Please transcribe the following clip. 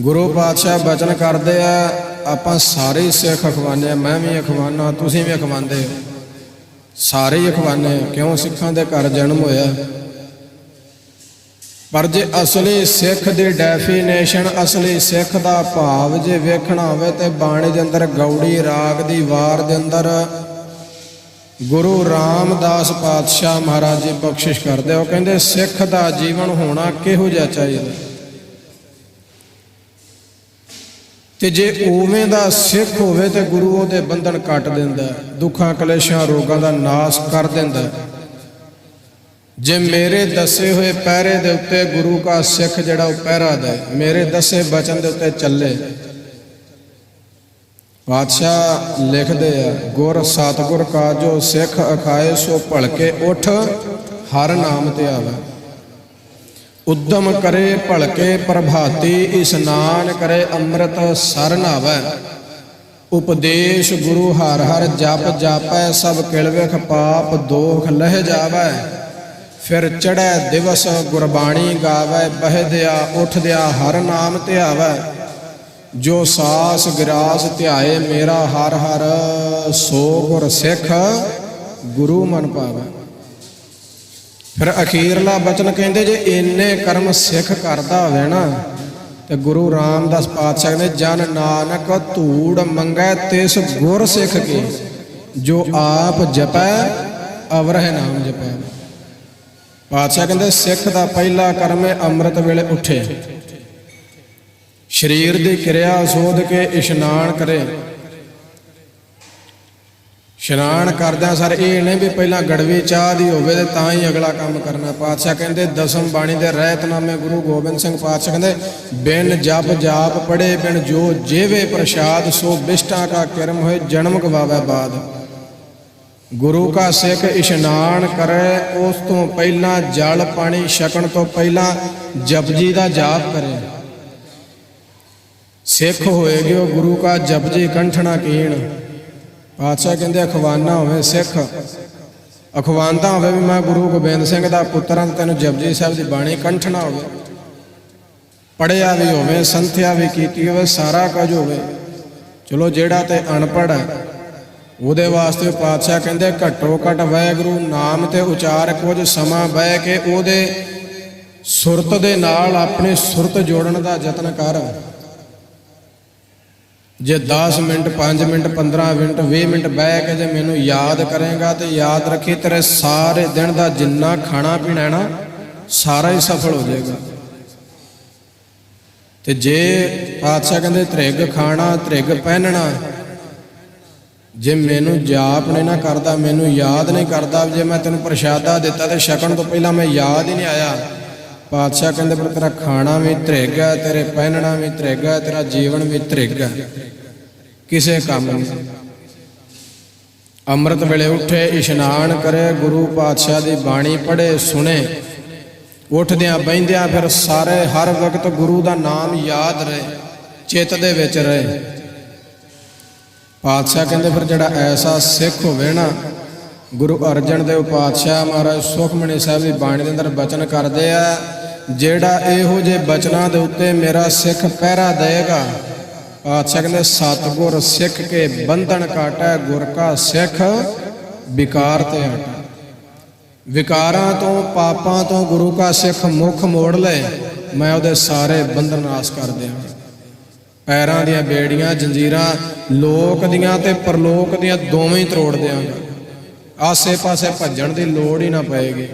ਗੁਰੂ ਪਾਤਸ਼ਾਹ ਬਚਨ ਕਰਦੇ ਆ, ਆਪਾਂ ਸਾਰੇ ਸਿੱਖ ਅਖਵਾਨੇ ਆ, ਮੈਂ ਵੀ ਅਖਵਾਨਾ, ਤੁਸੀਂ ਵੀ ਅਖਵਾਉਂਦੇ ਹੋ। ਸਾਰੇ ਹੀ ਅਖਵਾਨੇ ਆ। ਕਿਉਂ ਸਿੱਖਾਂ ਦੇ ਘਰ ਜਨਮ ਹੋਇਆ? ਪਰ ਜੇ ਅਸਲੀ ਸਿੱਖ ਦੀ ਡੈਫੀਨੇਸ਼ਨ ਅਸਲੀ ਸਿੱਖ ਦਾ ਭਾਵ ਜੇ ਵੇਖਣਾ ਹੋਵੇ ਤੇ ਬਾਣੀ ਦੇ ਅੰਦਰ ਗੌੜੀ ਰਾਗ ਦੀ ਵਾਰ ਦੇ ਅੰਦਰ ਗੁਰੂ ਰਾਮਦਾਸ ਪਾਤਸ਼ਾਹ ਮਹਾਰਾਜ ਜੀ ਬਖਸ਼ਿਸ਼ ਕਰਦੇ ਉਹ ਕਹਿੰਦੇ ਸਿੱਖ ਦਾ ਜੀਵਨ ਹੋਣਾ ਕਿਹੋ ਜਿਹਾ ਚਾਹੀਦਾ? ਤੇ ਜੇ ਉਵੇਂ ਦਾ ਸਿੱਖ ਹੋਵੇ ਤੇ ਗੁਰੂ ਉਹਦੇ ਬੰਧਨ ਕੱਟ ਦਿੰਦਾ ਦੁੱਖਾਂ, ਕਲੇਸ਼ਾਂ, ਰੋਗਾਂ ਦਾ ਨਾਸ ਕਰ ਦਿੰਦਾ ਜੇ ਮੇਰੇ ਦੱਸੇ ਹੋਏ ਪਹਿਰੇ ਦੇ ਉੱਤੇ ਗੁਰੂ ਦਾ ਸਿੱਖ ਜਿਹੜਾ ਉਹ ਪਹਿਰਾ ਦੇ, ਮੇਰੇ ਦੱਸੇ ਬਚਨ ਦੇ ਉੱਤੇ ਚੱਲੇ। ਪਾਤਸ਼ਾਹ ਲਿਖਦੇ ਆ, ਗੁਰ ਸਤਗੁਰ ਕਾ ਜੋ ਸਿੱਖ ਅਖਾਏ ਸੋ ਭਲਕੇ ਉਠ, ਹਰ ਨਾਮ ਤੇ ਆਵੇ। ਉਦਮ ਕਰੇ ਭਲਕੇ ਪ੍ਰਭਾਤੀ ਇਸਨਾਨ ਕਰੇ ਅੰਮ੍ਰਿਤ ਸਰ ਨਾਵੈ ਉਪਦੇਸ਼ ਗੁਰੂ ਹਰ ਹਰ ਜਪ ਜਾਪੈ, ਸਭ ਕਿਲਵੇਖ ਪਾਪ ਦੋਖ ਲਹਿ ਜਾਵੈ। ਫਿਰ ਚੜੈ ਦਿਵਸ ਗੁਰਬਾਣੀ ਗਾਵੈ ਬਹਿਦਿਆ ਉਠਦਿਆ ਹਰ ਨਾਮ ਧਿਆਵੈ। ਜੋ ਸਾਸ ਗਿਰਾਸ ਧਿਆਏ, ਮੇਰਾ ਹਰ ਹਰ ਸੋ ਗੁਰ ਸਿੱਖ ਗੁਰੂ ਮਨ ਪਾਵੈ। ਫਿਰ ਅਖੀਰਲਾ ਬਚਨ ਕਹਿੰਦੇ ਜੇ ਇੰਨੇ ਕਰਮ ਸਿੱਖ ਕਰਦਾ ਹੋਵੇ ਨਾ, ਤੇ ਗੁਰੂ ਰਾਮਦਾਸ ਪਾਤਸ਼ਾਹ ਨੇ ਜਨ ਨਾਨਕ ਧੂੜ ਮੰਗੈ ਤਿਸ ਗੁਰ ਸਿੱਖ ਕੇ, ਜੋ ਆਪ ਜਪੈ, ਅਵਰਹਿ ਨਾਮ ਜਪੈ। ਪਾਤਸ਼ਾਹ ਕਹਿੰਦੇ, ਸਿੱਖ ਦਾ ਪਹਿਲਾ ਕਰਮ ਹੈ ਅੰਮ੍ਰਿਤ ਵੇਲੇ ਉੱਠੇ। ਸਰੀਰ ਦੀ ਕਿਰਿਆ ਸੋਧ ਕੇ ਇਸ਼ਨਾਨ ਕਰੇ। ਇਸ਼ਨਾਨ ਕਰਦਿਆਂ ਸਰ ਇਹ ਨਹੀਂ ਵੀ ਪਹਿਲਾਂ ਗੜਵੀ ਚਾਹ ਦੀ ਹੋਵੇ ਤੇ ਤਾਂ ਹੀ ਅਗਲਾ ਕੰਮ ਕਰਨਾ। ਪਾਤਸ਼ਾਹ ਕਹਿੰਦੇ, ਦਸਮ ਬਾਣੀ ਦੇ ਰਹਿਤਨਾਮੇ ਗੁਰੂ ਗੋਬਿੰਦ ਸਿੰਘ ਪਾਤਸ਼ਾਹ ਕਹਿੰਦੇ, ਬਿਨ ਜਪ ਜਾਪ ਪੜੇ ਬਿਨ ਜੋ ਜੀਵੇ ਪ੍ਰਸ਼ਾਦ, ਸੋ ਬਿਸ਼ਟਾ ਕਾ ਕਰਮ ਹੋਏ ਜਨਮ ਗਵਾਵੇ ਬਾਦ। ਗੁਰੂ ਕਾ ਸਿੱਖ ਇਸ਼ਨਾਨ ਕਰੇ, ਉਸ ਤੋਂ ਪਹਿਲਾਂ ਜਲ ਪਾਣੀ ਛਕਣ ਤੋਂ ਪਹਿਲਾਂ ਜਪਜੀ ਦਾ ਜਾਪ ਕਰੇ। ਸਿੱਖ ਹੋਏਗੇ ਉਹ ਗੁਰੂ ਕਾ ਜਪਜੀ ਕੰਠਣਾ ਕੀਣ। ਪਾਤਸ਼ਾਹ ਕਹਿੰਦੇ, ਅਖਵਾਨਾ ਹੋਵੇ ਸਿੱਖ। ਅਖਵਾਨਦਾ ਹੋਵੇ ਵੀ ਮੈਂ ਗੁਰੂ ਗੋਬਿੰਦ ਸਿੰਘ ਦਾ ਪੁੱਤਰ ਹਾਂ ਤੇ ਤੈਨੂੰ ਜਪਜੀ ਸਾਹਿਬ ਦੀ ਬਾਣੀ ਕੰਠਣਾ ਹੋਵੇ। ਪੜਿਆ ਵੀ ਹੋਵੇ, ਸੰਥਿਆ ਵੀ ਕੀਤੀ ਹੋਵੇ, ਸਾਰਾ ਕੁਝ ਹੋਵੇ। ਚਲੋ ਜਿਹੜਾ ਤੇ ਅਨਪੜ੍ਹ ਹੈ, ਉਹਦੇ ਵਾਸਤੇ ਪਾਤਸ਼ਾਹ ਕਹਿੰਦੇ, ਘੱਟੋ ਘੱਟ ਵਾਹਿਗੁਰੂ ਨਾਮ ਤੇ ਉਚਾਰ ਕੁਝ ਸਮਾਂ ਬਹਿ ਕੇ ਉਹਦੇ ਸੁਰਤ ਦੇ ਨਾਲ ਆਪਣੀ ਸੁਰਤ ਜੋੜਨ ਦਾ ਯਤਨ ਕਰ। ਜੇ 10 ਮਿੰਟ 5 ਮਿੰਟ 15 ਮਿੰਟ 20 ਮਿੰਟ ਬਹਿ ਕੇ ਜੇ ਮੈਨੂੰ ਯਾਦ ਕਰੇਗਾ ਤੇ ਯਾਦ ਰੱਖੀ, ਤੇਰੇ ਸਾਰੇ ਦਿਨ ਦਾ ਜਿੰਨਾ ਖਾਣਾ ਪੀਣਾ ਹੈ ਨਾ, ਸਾਰਾ ਹੀ ਸਫਲ ਹੋ ਜਾਏਗਾ। ਤੇ ਜੇ ਪਾਤਸ਼ਾਹ ਕਹਿੰਦੇ ਤ੍ਰਿਗ ਖਾਣਾ, ਤ੍ਰਿਗ ਪਹਿਨਣਾ, ਜੇ ਮੈਨੂੰ ਜਾਪ ਨਹੀਂ ਨਾ ਕਰਦਾ, ਮੈਨੂੰ ਯਾਦ ਨਹੀਂ ਕਰਦਾ, ਜੇ ਮੈਂ ਤੈਨੂੰ ਪ੍ਰਸ਼ਾਦਾ ਦਿੱਤਾ ਤੇ ਛਕਣ ਤੋਂ ਪਹਿਲਾਂ ਮੈਂ ਯਾਦ ਹੀ ਨਹੀਂ ਆਇਆ ਪਾਤਸ਼ਾਹ ਕਹਿੰਦੇ, ਪਰ ਤੇਰਾ ਖਾਣਾ ਵੀ ਧ੍ਰਿਗ ਹੈ, ਤੇਰੇ ਪਹਿਨਣਾ ਵੀ ਧ੍ਰਿਗ ਹੈ, ਤੇਰਾ ਜੀਵਨ ਵੀ ਧ੍ਰਿਗ ਹੈ। ਕਿਸੇ ਕੰਮ ਨਹੀਂ ਅੰਮ੍ਰਿਤ ਵੇਲੇ ਉੱਠੇ, ਇਸ਼ਨਾਨ ਕਰੇ, ਗੁਰੂ ਪਾਤਸ਼ਾਹ ਦੀ ਬਾਣੀ ਪੜ੍ਹੇ, ਸੁਣੇ। ਉੱਠਦਿਆਂ ਬੈੰਦਿਆਂ ਫਿਰ ਸਾਰੇ, ਹਰ ਵਕਤ ਗੁਰੂ ਦਾ ਨਾਮ ਯਾਦ ਰਹੇ, ਚਿੱਤ ਦੇ ਵਿੱਚ ਰਹੇ। ਪਾਤਸ਼ਾਹ ਕਹਿੰਦੇ, ਫਿਰ ਜਿਹੜਾ ਐਸਾ ਸਿੱਖ ਹੋਵੇ ਨਾ ਗੁਰੂ ਅਰਜਨ ਦੇਵ ਪਾਤਸ਼ਾਹ ਮਹਾਰਾਜ ਸੁਖਮਣੀ ਸਾਹਿਬ ਦੀ ਬਾਣੀ ਦੇ ਅੰਦਰ ਬਚਨ ਕਰਦੇ ਆ, ਜਿਹੜਾ ਇਹੋ ਜੇ ਬਚਨਾਂ ਦੇ ਉੱਤੇ ਮੇਰਾ ਸਿੱਖ ਪਹਿਰਾ ਦੇਗਾ ਪਾਤਸ਼ਾਹ ਕਹਿੰਦੇ, ਸਤਗੁਰ ਸਿੱਖ ਕੇ ਬੰਧਨ ਕਾਟੈ, ਗੁਰ ਕਾ ਸਿੱਖ ਵਿਕਾਰ ਤੇ ਹਟਾ ਵਿਕਾਰਾਂ ਤੋਂ, ਪਾਪਾਂ ਤੋਂ ਗੁਰੂ ਕਾ ਸਿੱਖ ਮੁਖ ਮੋੜ ਲਏ ਮੈਂ ਉਹਦੇ ਸਾਰੇ ਬੰਧਨ ਨਾਸ ਕਰ ਦਿਆਂਗਾ। ਪੈਰਾਂ ਦੀਆਂ ਬੇੜੀਆਂ, ਜੰਜੀਰਾਂ, ਲੋਕ ਦੀਆਂ ਤੇ ਪਰਲੋਕ ਦੀਆਂ ਦੋਵੇਂ ਹੀ ਤਰੋੜ ਦਿਆਂਗਾ। ਆਸੇ-ਪਾਸੇ ਭੱਜਣ ਦੀ ਲੋੜ ਹੀ ਨਾ ਪਏਗੀ।